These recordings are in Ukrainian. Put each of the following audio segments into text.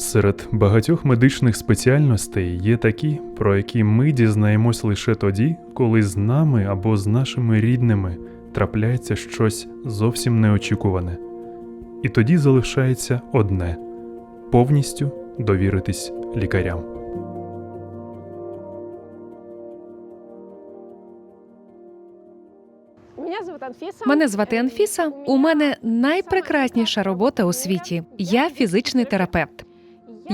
Серед багатьох медичних спеціальностей є такі, про які ми дізнаємось лише тоді, коли з нами або з нашими рідними трапляється щось зовсім неочікуване. І тоді залишається одне повністю довіритись лікарям. Мене звати Анфіса. У мене найпрекрасніша робота у світі. Я фізичний терапевт.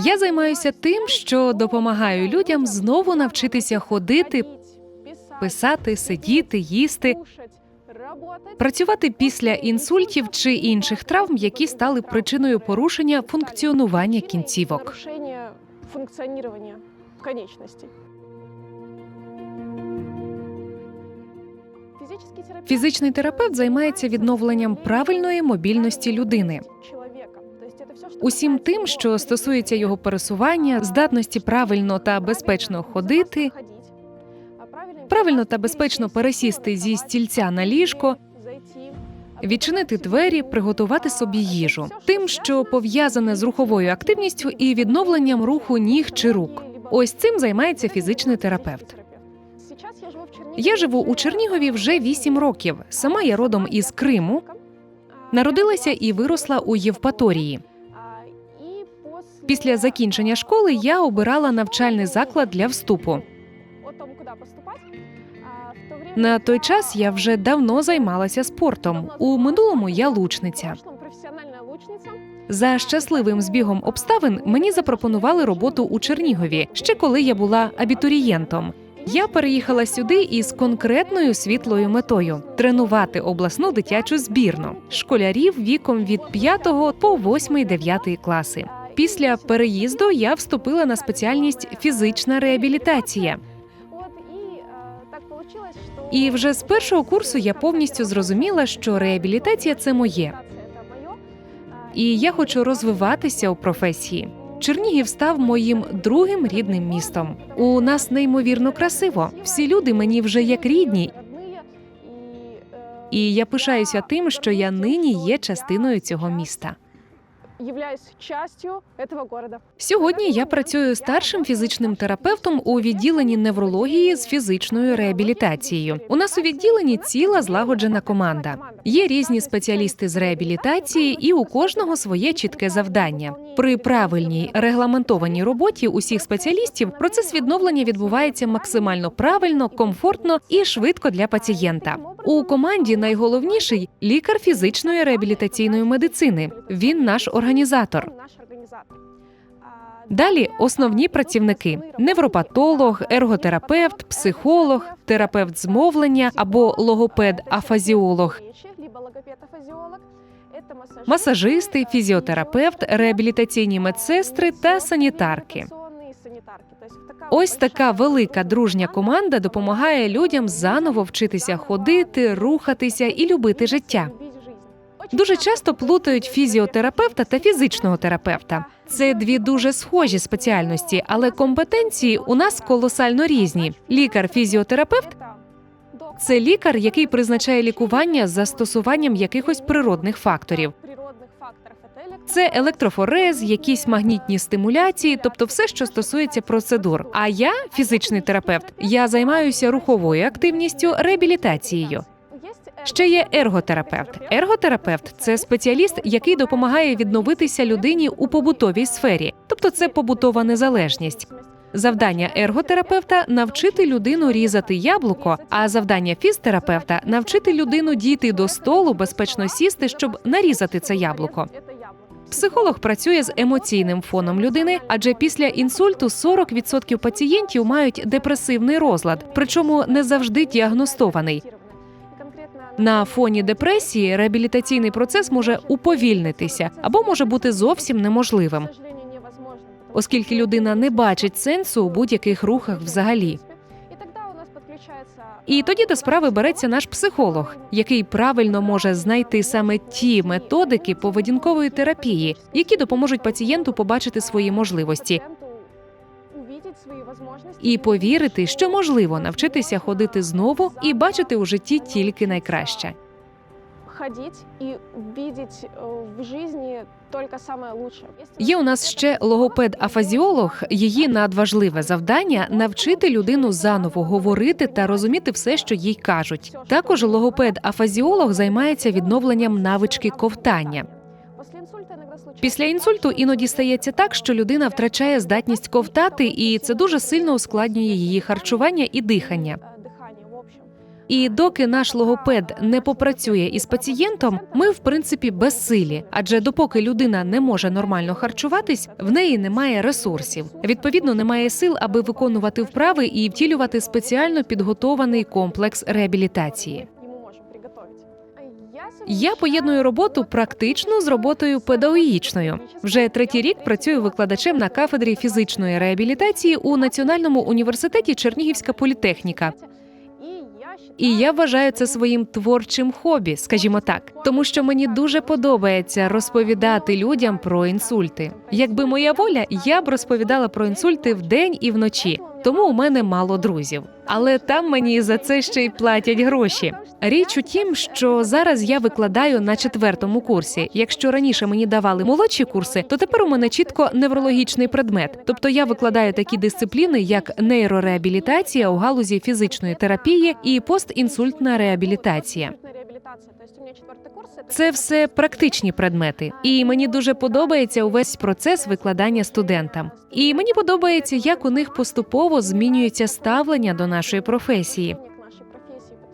Я займаюся тим, що допомагаю людям знову навчитися ходити, писати, сидіти, їсти, працювати після інсультів чи інших травм, які стали причиною порушення функціонування кінцівок. Фізичний терапевт займається відновленням правильної мобільності людини. Усім тим, що стосується його пересування, здатності правильно та безпечно ходити, правильно та безпечно пересісти зі стільця на ліжко, відчинити двері, приготувати собі їжу, тим, що пов'язане з руховою активністю і відновленням руху ніг чи рук. Ось цим займається фізичний терапевт. Я живу у Чернігові вже 8 років. Сама я родом із Криму. Народилася і виросла у Євпаторії. Після закінчення школи я обирала навчальний заклад для вступу. На той час я вже давно займалася спортом. У минулому я лучниця. За щасливим збігом обставин мені запропонували роботу у Чернігові ще коли я була абітурієнтом. Я переїхала сюди із конкретною світлою метою тренувати обласну дитячу збірну школярів віком від 5 по 8-9 класи. Після переїзду я вступила на спеціальність фізична реабілітація. І вже з першого курсу я повністю зрозуміла, що реабілітація це моє, і я хочу розвиватися у професії. Чернігів став моїм другим рідним містом. У нас неймовірно красиво. Всі люди мені вже як рідні, і я пишаюся тим, що я нині є частиною цього міста. Являюсь частью этого города. Сьогодні я працюю старшим фізичним терапевтом у відділенні неврології з фізичною реабілітацією. У нас у відділенні ціла злагоджена команда. Є різні спеціалісти з реабілітації, і у кожного своє чітке завдання. При правильній регламентованій роботі усіх спеціалістів процес відновлення відбувається максимально правильно, комфортно і швидко для пацієнта. У команді найголовніший лікар фізичної реабілітаційної медицини. Він наш організатор. Організатор. Далі основні працівники: невропатолог, ерготерапевт, психолог, терапевт змовлення або логопед-афазіолог, масажисти, фізіотерапевт, реабілітаційні медсестри та санітарки. Ось така велика дружня команда допомагає людям заново вчитися ходити, рухатися і любити життя. любить жизнь. Очень Дуже часто часто плутають фізіотерапевта та фізичного терапевта. Це дві дуже схожі спеціальності, але компетенції у нас колосально різні. Лікар-фізіотерапевт это доктор це лікар, який призначає лікування з застосуванням якихось природних факторів. природных факторов. Это электро- Це електрофорез, якісь магнітні стимуляції, тобто все, що стосується процедур. А я, фізичний терапевт, я займаюся руховою активністю, реабілітацією. Ще є ерготерапевт. Ерготерапевт це спеціаліст, який допомагає відновитися людині у побутовій сфері, тобто це побутова незалежність. Завдання ерготерапевта навчити людину різати яблуко, а завдання фізтерапевта навчити людину дійти до столу, безпечно сісти, щоб нарізати це яблуко. Психолог працює з емоційним фоном людини, адже після інсульту 40% пацієнтів мають депресивний розлад, причому не завжди діагностований. На фоні депресії реабілітаційний процес може уповільнитися або може бути зовсім неможливим, оскільки людина не бачить сенсу у будь-яких рухах взагалі. І тоді до справи береться наш психолог, який правильно може знайти саме ті методики поведінкової терапії, які допоможуть пацієнту побачити свої можливості і повірити, що можливо навчитися ходити знову і бачити у житті тільки найкраще. ходить и видеть э, в жизни только самое лучшее. Є у нас ще логопед-афазіолог. Її надважливе завдання навчити людину заново говорити та розуміти все, що їй кажуть. Також логопед-афазіолог займається відновленням навички ковтання. Після інсульту іноді стається так, що людина втрачає здатність ковтати, і це дуже сильно ускладнює її харчування і дихання. І доки наш логопед не попрацює із пацієнтом, ми в принципі безсилі. Адже допоки людина не може нормально харчуватись, в неї немає ресурсів. Відповідно, немає сил, аби виконувати вправи і втілювати спеціально підготований комплекс реабілітації. Я поєдную роботу практичну з роботою педагогічною. Вже третій рік працюю викладачем на кафедрі фізичної реабілітації у Національному університеті Чернігівська політехніка. І я вважаю це своїм творчим хобі, скажімо так, тому що мені дуже подобається розповідати людям про інсульти. Якби моя воля, я б розповідала про інсульти вдень і вночі, тому у мене мало друзів. Але там мені за це ще й платять гроші. Річ у тім, що зараз я викладаю на четвертому курсі. Якщо раніше мені давали молодші курси, то тепер у мене чітко неврологічний предмет. Тобто я викладаю такі дисципліни, як нейрореабілітація у галузі фізичної терапії і постінсультна реабілітація. Це все практичні предмети, і мені дуже подобається увесь процес викладання студентам. І мені подобається, як у них поступово змінюється ставлення до нашої професії.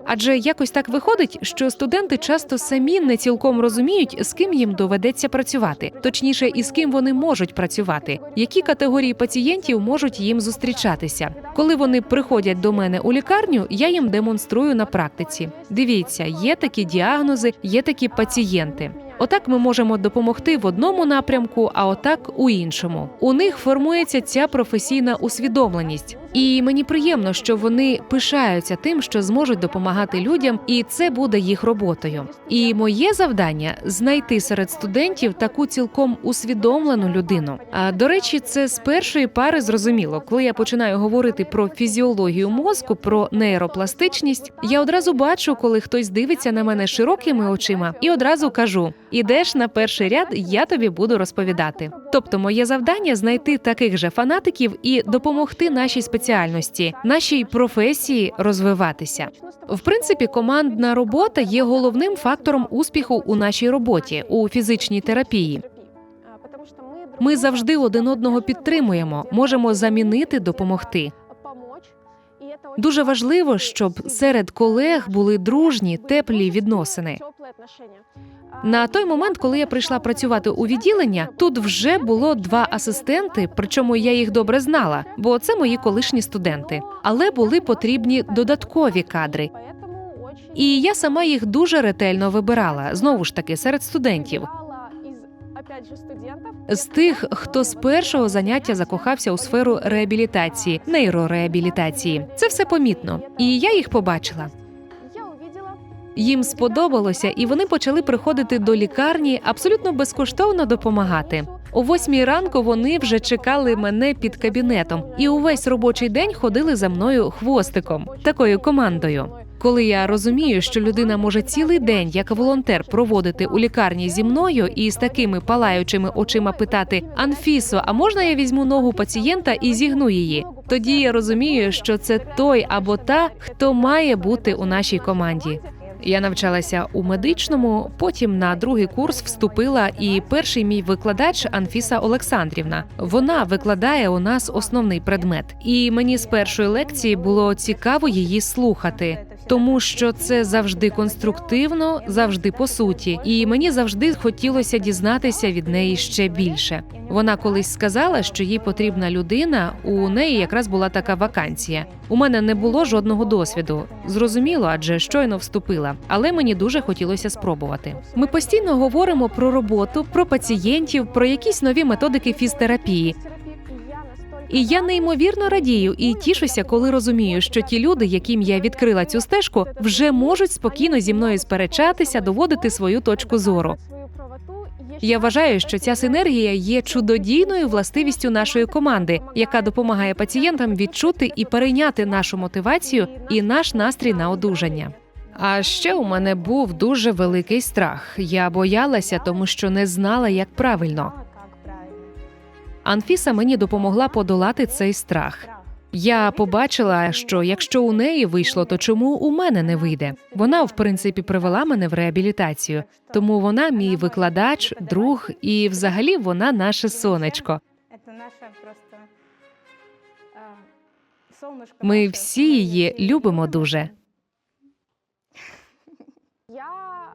Адже якось так виходить, що студенти часто самі не цілком розуміють, з ким їм доведеться працювати, точніше, і з ким вони можуть працювати, які категорії пацієнтів можуть їм зустрічатися. Коли вони приходять до мене у лікарню, я їм демонструю на практиці. Дивіться, є такі діагнози, є такі пацієнти. Отак ми можемо допомогти в одному напрямку, а отак у іншому. У них формується ця професійна усвідомленість, і мені приємно, що вони пишаються тим, що зможуть допомагати людям, і це буде їх роботою. І моє завдання знайти серед студентів таку цілком усвідомлену людину. А до речі, це з першої пари зрозуміло, коли я починаю говорити про фізіологію мозку, про нейропластичність. Я одразу бачу, коли хтось дивиться на мене широкими очима, і одразу кажу: ідеш на перший ряд, я тобі буду розповідати. Тобто, моє завдання знайти таких же фанатиків і допомогти нашій спеціальності, нашій професії розвиватися. В принципі, командна робота є головним фактором успіху у нашій роботі у фізичній терапії. Ми завжди один одного підтримуємо, можемо замінити, допомогти. Дуже важливо, щоб серед колег були дружні, теплі відносини. На той момент, коли я прийшла працювати у відділення, тут вже було два асистенти, причому я їх добре знала, бо це мої колишні студенти. Але були потрібні додаткові кадри. І я сама їх дуже ретельно вибирала знову ж таки серед студентів. З тих, хто з першого заняття закохався у сферу реабілітації, нейрореабілітації. Це все помітно, і я їх побачила. Їм сподобалося, і вони почали приходити до лікарні абсолютно безкоштовно допомагати. О восьмій ранку вони вже чекали мене під кабінетом, і увесь робочий день ходили за мною хвостиком, такою командою. Коли я розумію, що людина може цілий день як волонтер проводити у лікарні зі мною і з такими палаючими очима питати Анфісо, а можна я візьму ногу пацієнта і зігну її? Тоді я розумію, що це той або та, хто має бути у нашій команді. Я навчалася у медичному, потім на другий курс вступила, і перший мій викладач Анфіса Олександрівна. Вона викладає у нас основний предмет, і мені з першої лекції було цікаво її слухати, тому що це завжди конструктивно, завжди по суті, і мені завжди хотілося дізнатися від неї ще більше. Вона колись сказала, що їй потрібна людина. У неї якраз була така вакансія. У мене не було жодного досвіду. Зрозуміло, адже щойно вступила, але мені дуже хотілося спробувати. Ми постійно говоримо про роботу, про пацієнтів, про якісь нові методики фізтерапії. І я неймовірно радію і тішуся, коли розумію, що ті люди, яким я відкрила цю стежку, вже можуть спокійно зі мною сперечатися, доводити свою точку зору. Я вважаю, що ця синергія є чудодійною властивістю нашої команди, яка допомагає пацієнтам відчути і перейняти нашу мотивацію і наш настрій на одужання. А ще у мене був дуже великий страх. Я боялася, тому що не знала, як правильно. Анфіса мені допомогла подолати цей страх. Я побачила, що якщо у неї вийшло, то чому у мене не вийде? Вона, в принципі, привела мене в реабілітацію, тому вона мій викладач, друг, і взагалі вона наше сонечко. Ми всі її любимо дуже. Я,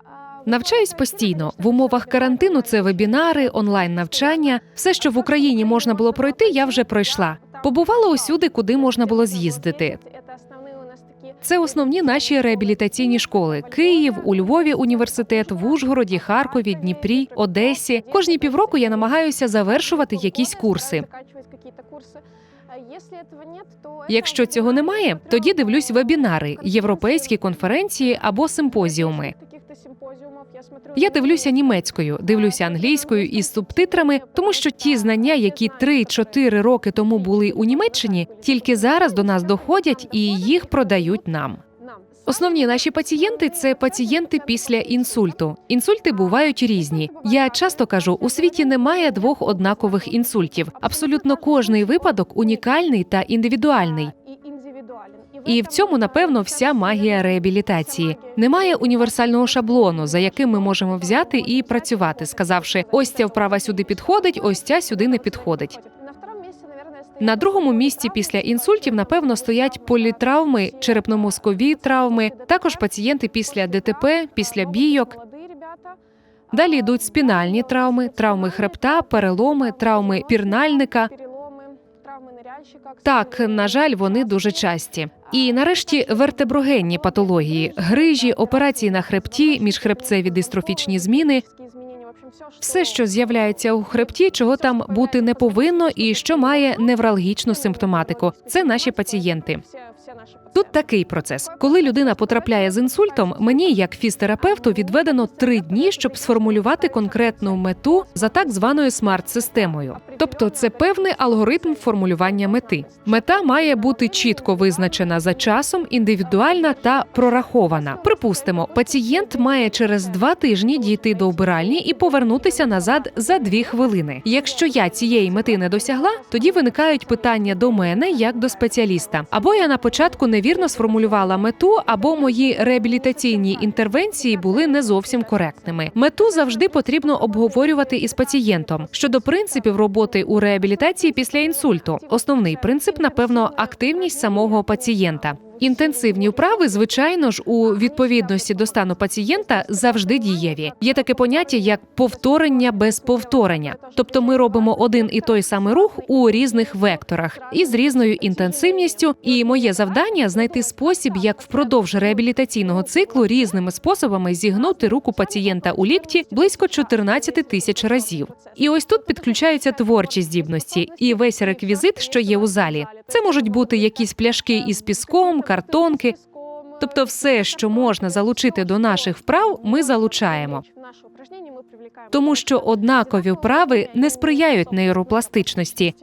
а, Навчаюсь постійно в умовах карантину. Це вебінари, онлайн навчання. Все, що в Україні можна було пройти, я вже пройшла. Побувала усюди, куди можна було з'їздити. Це основні наші реабілітаційні школи: Київ, у Львові університет, в Ужгороді, Харкові, Дніпрі, Одесі. Кожні півроку я намагаюся завершувати якісь курси. Якщо цього немає, тоді дивлюсь вебінари, європейські конференції або симпозіуми. Я дивлюся німецькою, дивлюся англійською із субтитрами, тому що ті знання, які 3-4 роки тому були у Німеччині, тільки зараз до нас доходять і їх продають нам. Основні наші пацієнти це пацієнти після інсульту. Інсульти бувають різні. Я часто кажу, у світі немає двох однакових інсультів. Абсолютно кожний випадок унікальний та індивідуальний. І в цьому, напевно, вся магія реабілітації. Немає універсального шаблону, за яким ми можемо взяти і працювати, сказавши, ось ця вправа сюди підходить, ось ця сюди не підходить. На другому місці після інсультів, напевно, стоять політравми, черепно-мозкові травми, також пацієнти після ДТП, після бійок. Далі йдуть спінальні травми, травми хребта, переломи, травми пірнальника. Так, на жаль, вони дуже часті. І нарешті вертеброгенні патології, грижі, операції на хребті, міжхребцеві дистрофічні зміни. Все, що з'являється у хребті, чого там бути не повинно, і що має невралгічну симптоматику. Це наші пацієнти. Тут такий процес. Коли людина потрапляє з інсультом, мені, як фізтерапевту, відведено три дні, щоб сформулювати конкретну мету за так званою смарт-системою. Тобто, це певний алгоритм формулювання мети. Мета має бути чітко визначена за часом, індивідуальна та прорахована. Припустимо, пацієнт має через два тижні дійти до вбиральні і повернутися назад за дві хвилини. Якщо я цієї мети не досягла, тоді виникають питання до мене як до спеціаліста. Або я на початку невірно сформулювала мету, або мої реабілітаційні інтервенції були не зовсім коректними. Мету завжди потрібно обговорювати із пацієнтом щодо принципів роботи у реабілітації після інсульту. Основний принцип, напевно, активність самого пацієнта. Інтенсивні вправи, звичайно ж, у відповідності до стану пацієнта завжди дієві. Є таке поняття як повторення без повторення, тобто ми робимо один і той самий рух у різних векторах і з різною інтенсивністю. І моє завдання знайти спосіб, як впродовж реабілітаційного циклу різними способами зігнути руку пацієнта у лікті близько 14 тисяч разів. І ось тут підключаються творчі здібності і весь реквізит, що є у залі. Це можуть бути якісь пляшки із піском, картонки. Тобто, все, що можна залучити до наших вправ, ми залучаємо. Тому що однакові вправи не сприяють нейропластичності.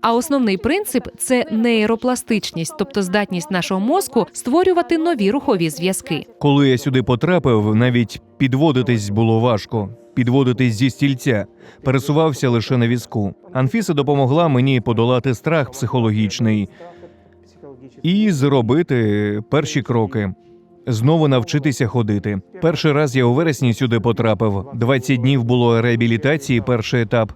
А основний принцип це нейропластичність, тобто здатність нашого мозку створювати нові рухові зв'язки. Коли я сюди потрапив, навіть підводитись було важко. Підводитись зі стільця, пересувався лише на візку. Анфіса допомогла мені подолати страх психологічний і зробити перші кроки. Знову навчитися ходити. Перший раз я у вересні сюди потрапив. 20 днів було реабілітації, перший етап.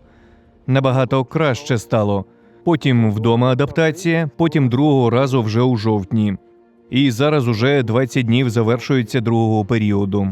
Набагато краще стало. Потім вдома адаптація, потім другого разу вже у жовтні. І зараз уже 20 днів завершується другого періоду.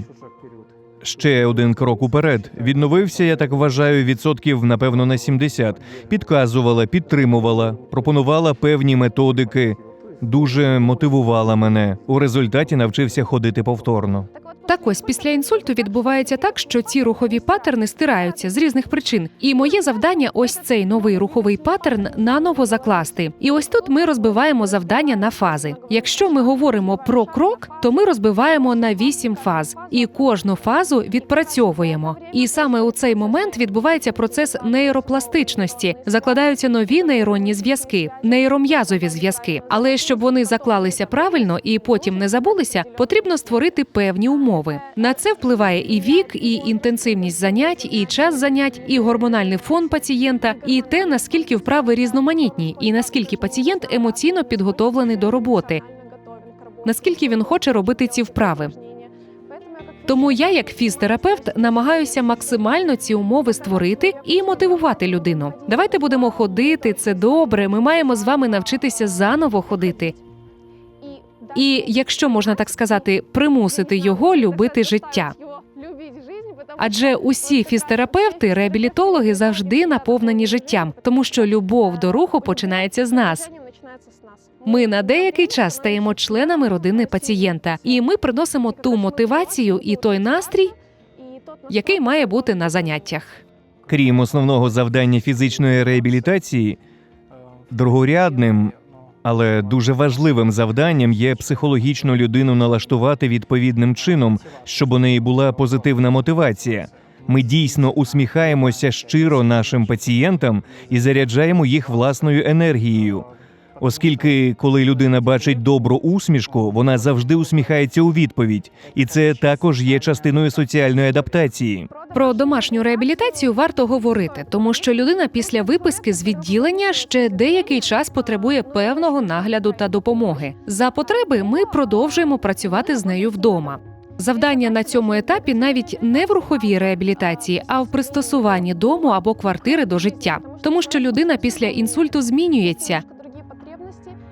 Ще один крок уперед. Відновився, я так вважаю, відсотків напевно на 70. Підказувала, підтримувала, пропонувала певні методики, дуже мотивувала мене. У результаті навчився ходити повторно. Так ось після інсульту відбувається так, що ці рухові паттерни стираються з різних причин. І моє завдання ось цей новий руховий паттерн наново закласти. І ось тут ми розбиваємо завдання на фази. Якщо ми говоримо про крок, то ми розбиваємо на вісім фаз, і кожну фазу відпрацьовуємо. І саме у цей момент відбувається процес нейропластичності, закладаються нові нейронні зв'язки, нейром'язові зв'язки. Але щоб вони заклалися правильно і потім не забулися, потрібно створити певні умови. На це впливає і вік, і інтенсивність занять, і час занять, і гормональний фон пацієнта, і те наскільки вправи різноманітні, і наскільки пацієнт емоційно підготовлений до роботи, наскільки він хоче робити ці вправи. Тому я, як фізтерапевт, намагаюся максимально ці умови створити і мотивувати людину. Давайте будемо ходити, це добре. Ми маємо з вами навчитися заново ходити. І якщо можна так сказати, примусити його любити життя. Адже усі фізтерапевти, реабілітологи завжди наповнені життям, тому що любов до руху починається з нас. Ми на деякий час стаємо членами родини пацієнта, і ми приносимо ту мотивацію і той настрій, який має бути на заняттях. Крім основного завдання фізичної реабілітації, другорядним, але дуже важливим завданням є психологічно людину налаштувати відповідним чином, щоб у неї була позитивна мотивація. Ми дійсно усміхаємося щиро нашим пацієнтам і заряджаємо їх власною енергією. Оскільки, коли людина бачить добру усмішку, вона завжди усміхається у відповідь, і це також є частиною соціальної адаптації. Про домашню реабілітацію варто говорити, тому що людина після виписки з відділення ще деякий час потребує певного нагляду та допомоги. За потреби ми продовжуємо працювати з нею вдома. Завдання на цьому етапі навіть не в руховій реабілітації, а в пристосуванні дому або квартири до життя, тому що людина після інсульту змінюється.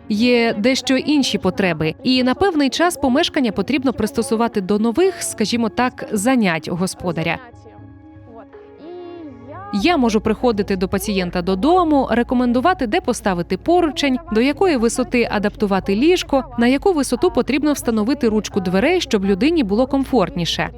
Є дещо інші потреби, і на певний час помешкання потрібно пристосувати до нових, скажімо так, занять господаря. Я можу приходити до пацієнта додому, рекомендувати, де поставити поручень, до якої висоти адаптувати ліжко, на яку висоту потрібно встановити ручку дверей, щоб людині було комфортніше.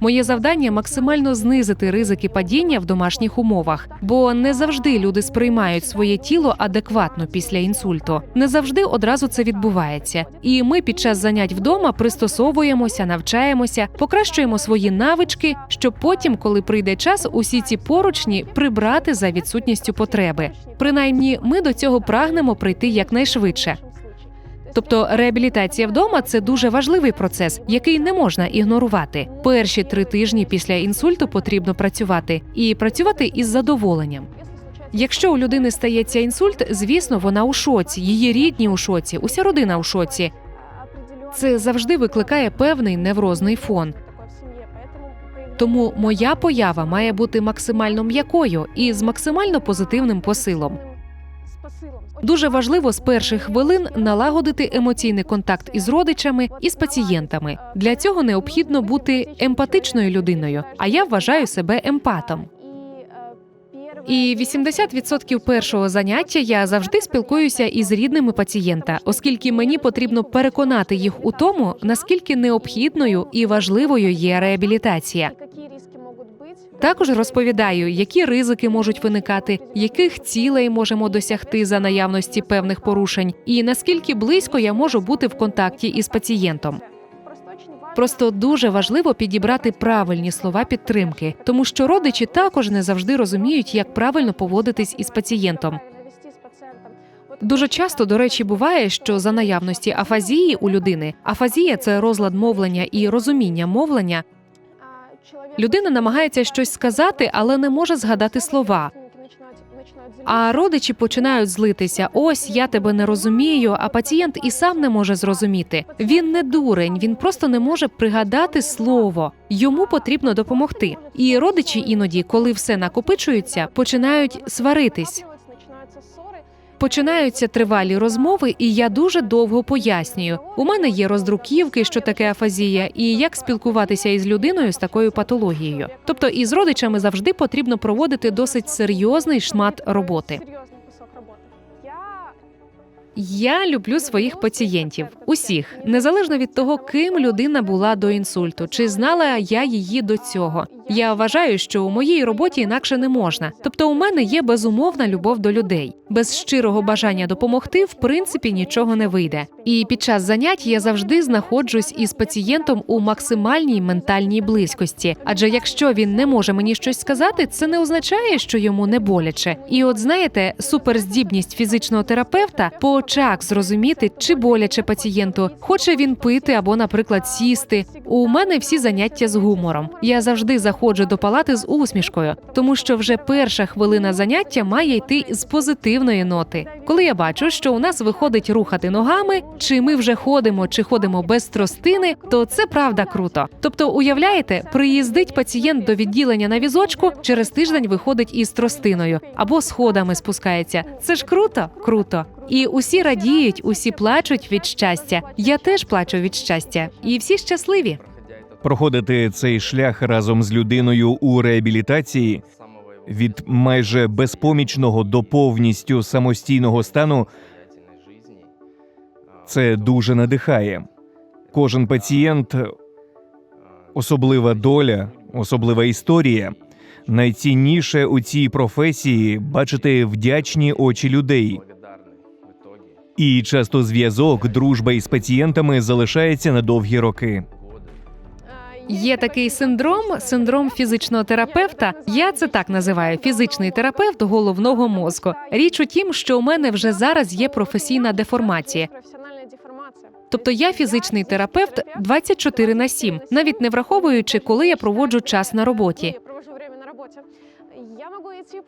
Моє завдання максимально знизити ризики падіння в домашніх умовах, бо не завжди люди сприймають своє тіло адекватно після інсульту. Не завжди одразу це відбувається. І ми під час занять вдома пристосовуємося, навчаємося, покращуємо свої навички, щоб потім, коли прийде час, усі ці поручні прибрати за відсутністю потреби. Принаймні, ми до цього прагнемо прийти якнайшвидше. Тобто реабілітація вдома це дуже важливий процес, який не можна ігнорувати. Перші три тижні після інсульту потрібно працювати і працювати із задоволенням. Якщо у людини стається інсульт, звісно, вона у шоці, її рідні у шоці, уся родина у шоці. Це завжди викликає певний неврозний фон. Тому моя поява має бути максимально м'якою і з максимально позитивним посилом. Дуже важливо з перших хвилин налагодити емоційний контакт із родичами і з пацієнтами. Для цього необхідно бути емпатичною людиною. А я вважаю себе емпатом. І 80% першого заняття я завжди спілкуюся із рідними пацієнта, оскільки мені потрібно переконати їх у тому, наскільки необхідною і важливою є реабілітація. Також розповідаю, які ризики можуть виникати, яких цілей можемо досягти за наявності певних порушень, і наскільки близько я можу бути в контакті із пацієнтом. Просто дуже важливо підібрати правильні слова підтримки, тому що родичі також не завжди розуміють, як правильно поводитись із пацієнтом. Дуже часто, до речі, буває, що за наявності афазії у людини афазія це розлад мовлення і розуміння мовлення. Людина намагається щось сказати, але не може згадати слова. А родичі починають злитися: ось я тебе не розумію, а пацієнт і сам не може зрозуміти. Він не дурень, він просто не може пригадати слово. Йому потрібно допомогти. І родичі іноді, коли все накопичується, починають сваритись. Починаються тривалі розмови, і я дуже довго пояснюю. У мене є роздруківки, що таке афазія, і як спілкуватися із людиною з такою патологією. Тобто, із родичами завжди потрібно проводити досить серйозний шмат роботи. Я люблю своїх пацієнтів, усіх, незалежно від того, ким людина була до інсульту, чи знала я її до цього. Я вважаю, що у моїй роботі інакше не можна. Тобто, у мене є безумовна любов до людей. Без щирого бажання допомогти, в принципі, нічого не вийде. І під час занять я завжди знаходжусь із пацієнтом у максимальній ментальній близькості. Адже якщо він не може мені щось сказати, це не означає, що йому не боляче. І от знаєте, суперздібність фізичного терапевта по очах зрозуміти, чи боляче пацієнту, хоче він пити або, наприклад, сісти. У мене всі заняття з гумором. Я завжди заходжу до палати з усмішкою, тому що вже перша хвилина заняття має йти з позитивної ноти. Коли я бачу, що у нас виходить рухати ногами, чи ми вже ходимо, чи ходимо без тростини, то це правда круто. Тобто, уявляєте, приїздить пацієнт до відділення на візочку, через тиждень виходить із тростиною або сходами спускається. Це ж круто, круто. І усі радіють, усі плачуть від щастя. Я теж плачу від щастя, і всі щасливі. Проходити цей шлях разом з людиною у реабілітації від майже безпомічного до повністю самостійного стану це дуже надихає. Кожен пацієнт особлива доля, особлива історія. Найцінніше у цій професії бачити вдячні очі людей. І часто зв'язок, дружба із пацієнтами залишається на довгі роки. Є такий синдром, синдром фізичного терапевта. Я це так називаю фізичний терапевт головного мозку. Річ у тім, що у мене вже зараз є професійна деформація. Тобто я фізичний терапевт 24 на 7, навіть не враховуючи, коли я проводжу час на роботі.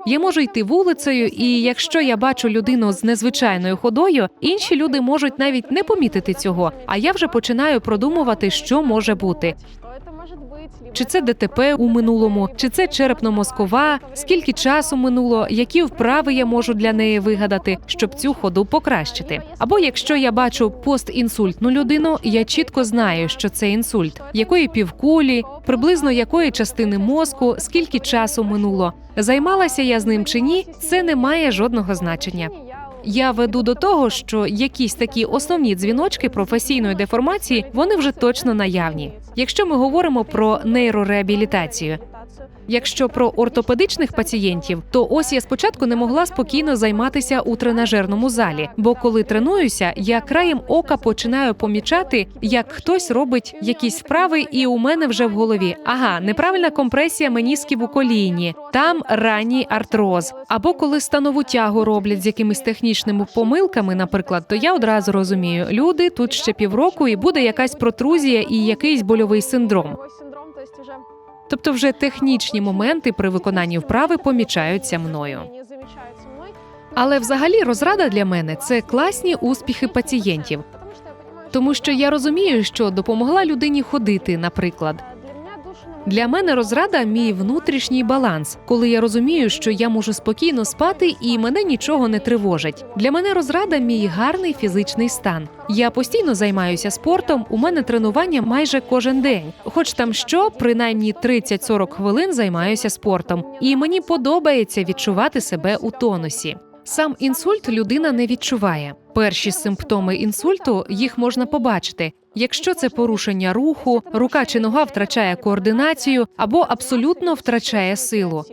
Я можу йти вулицею, і якщо я бачу людину з незвичайною ходою, інші люди можуть навіть не помітити цього. А я вже починаю продумувати, що може бути. Що це може бути? Либо Чи це ДТП у минулому, чи це черепно-мозкова, скільки часу минуло, які вправи я можу для неї вигадати, щоб цю ходу покращити. Або якщо я бачу постінсультну людину, я чітко знаю, що це інсульт, якої півкулі, приблизно якої частини мозку, скільки часу минуло. Займалася я з ним чи ні, це не має жодного значення. Я веду до того, що якісь такі основні дзвіночки професійної деформації вони вже точно наявні. Якщо ми говоримо про нейрореабілітацію, Якщо про ортопедичних пацієнтів, то ось я спочатку не могла спокійно займатися у тренажерному залі. Бо коли тренуюся, я краєм ока починаю помічати, як хтось робить якісь вправи, і у мене вже в голові ага, неправильна компресія менісків у коліні, там ранній артроз. Або коли станову тягу роблять з якимись технічними помилками, наприклад, то я одразу розумію, люди тут ще півроку, і буде якась протрузія і якийсь больовий синдром. Тобто, вже технічні моменти при виконанні вправи помічаються мною. Але взагалі розрада для мене це класні успіхи пацієнтів, тому що я розумію, що допомогла людині ходити, наприклад. Для мене розрада мій внутрішній баланс, коли я розумію, що я можу спокійно спати і мене нічого не тривожить. Для мене розрада мій гарний фізичний стан. Я постійно займаюся спортом. У мене тренування майже кожен день. Хоч там що, принаймні 30-40 хвилин займаюся спортом, і мені подобається відчувати себе у тонусі. Сам інсульт людина не відчуває. Перші симптоми інсульту їх можна побачити. Якщо це порушення руху, рука чи нога втрачає координацію або абсолютно втрачає силу.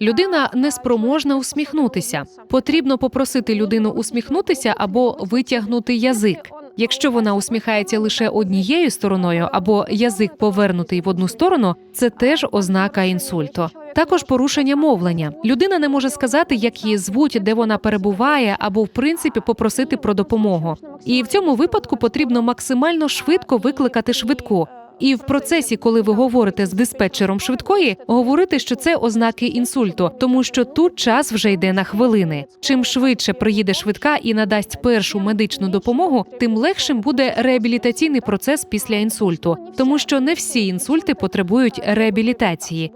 Людина неспроможна усміхнутися. Потрібно попросити людину усміхнутися або витягнути язик. Якщо вона усміхається лише однією стороною або язик повернутий в одну сторону, це теж ознака інсульту. Також порушення мовлення. Людина не може сказати, як її звуть, де вона перебуває, або в принципі попросити про допомогу. І в цьому випадку потрібно максимально швидко викликати швидку. І в процесі, коли ви говорите з диспетчером швидкої, говорити, що це ознаки інсульту, тому що тут час вже йде на хвилини. Чим швидше приїде швидка і надасть першу медичну допомогу, тим легшим буде реабілітаційний процес після інсульту, тому що не всі інсульти потребують реабілітації.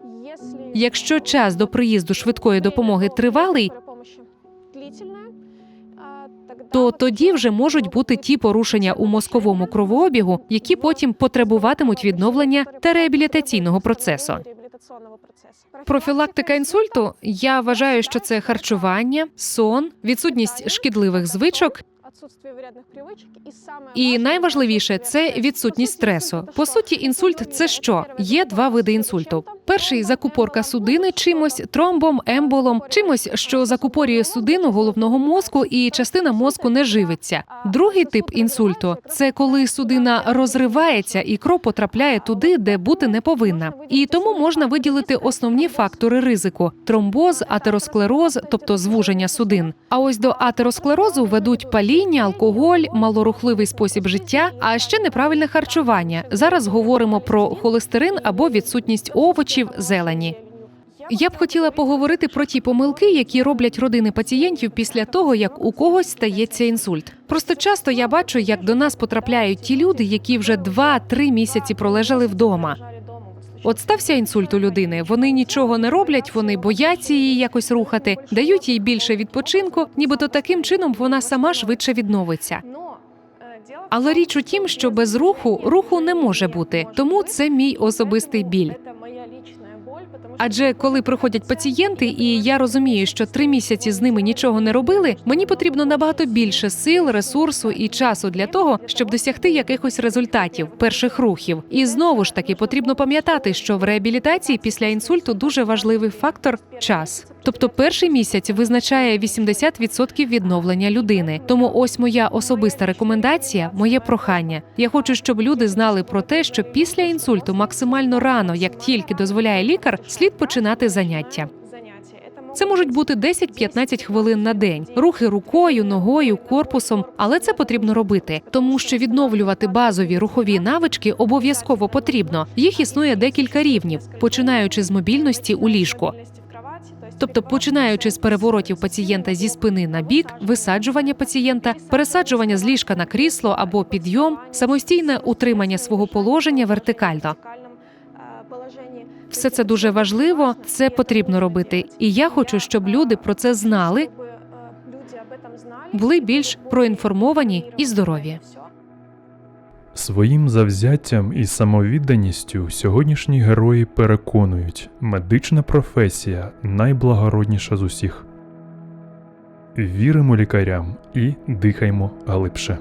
Якщо час до приїзду швидкої допомоги тривалий, то тоді вже можуть бути ті порушення у мозковому кровообігу, які потім потребуватимуть відновлення та реабілітаційного процесу. Профілактика інсульту я вважаю, що це харчування, сон, відсутність шкідливих звичок І найважливіше це відсутність стресу. По суті, інсульт це що? Є два види інсульту. Перший закупорка судини чимось, тромбом, емболом, чимось, що закупорює судину головного мозку, і частина мозку не живиться. Другий тип інсульту це коли судина розривається і кров потрапляє туди, де бути не повинна. І тому можна виділити основні фактори ризику: тромбоз, атеросклероз, тобто звуження судин. А ось до атеросклерозу ведуть паління, алкоголь, малорухливий спосіб життя, а ще неправильне харчування. Зараз говоримо про холестерин або відсутність овочів, зелені. Я б хотіла поговорити про ті помилки, які роблять родини пацієнтів після того, як у когось стається інсульт. Просто часто я бачу, як до нас потрапляють ті люди, які вже 2-3 місяці пролежали вдома. От стався інсульт у людини. Вони нічого не роблять, вони бояться її якось рухати, дають їй більше відпочинку, нібито таким чином вона сама швидше відновиться. Але річ у тім, що без руху руху не може бути, тому це мій особистий біль. Адже коли приходять пацієнти, і я розумію, що три місяці з ними нічого не робили, мені потрібно набагато більше сил, ресурсу і часу для того, щоб досягти якихось результатів, перших рухів. І знову ж таки потрібно пам'ятати, що в реабілітації після інсульту дуже важливий фактор час. Тобто перший місяць визначає 80% відновлення людини. Тому ось моя особиста рекомендація, моє прохання. Я хочу, щоб люди знали про те, що після інсульту максимально рано, як тільки дозволяє лікар, слід починати заняття. Це можуть бути 10-15 хвилин на день, рухи рукою, ногою, корпусом, але це потрібно робити, тому що відновлювати базові рухові навички обов'язково потрібно. Їх існує декілька рівнів, починаючи з мобільності у ліжку. Тобто, починаючи з переворотів пацієнта зі спини на бік, висаджування пацієнта, пересаджування з ліжка на крісло або підйом, самостійне утримання свого положення вертикально. Все це дуже важливо, це потрібно робити. І я хочу, щоб люди про це знали, були більш проінформовані і здорові. Своїм завзяттям і самовідданістю сьогоднішні герої переконують, медична професія найблагородніша з усіх. Віримо лікарям і дихаймо глибше.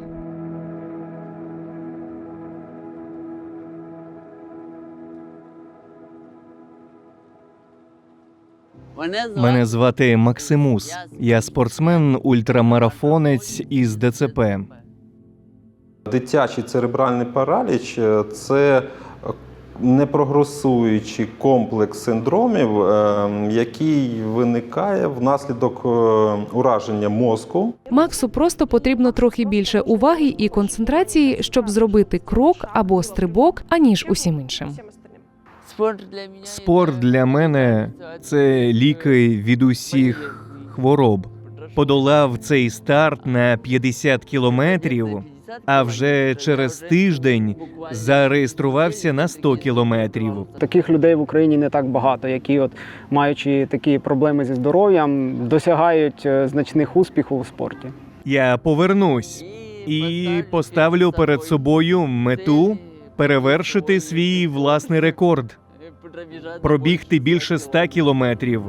Мене звати Максимус. Я спортсмен, ультрамарафонець із ДЦП. Дитячий церебральний параліч е, це непрогресуючий комплекс синдромів, е, який виникає внаслідок е, ураження мозку. Максу просто потрібно трохи більше уваги і концентрації, щоб зробити крок або стрибок, аніж усім іншим. Спорт для мене це ліки від усіх хвороб. Подолав цей старт на 50 кілометрів, а вже через тиждень зареєструвався на 100 кілометрів. Таких людей в Україні не так багато, які, от маючи такі проблеми зі здоров'ям, досягають е, значних успіхів у спорті. Я повернусь і поставлю перед собою мету перевершити свій власний рекорд, пробігти більше 100 кілометрів.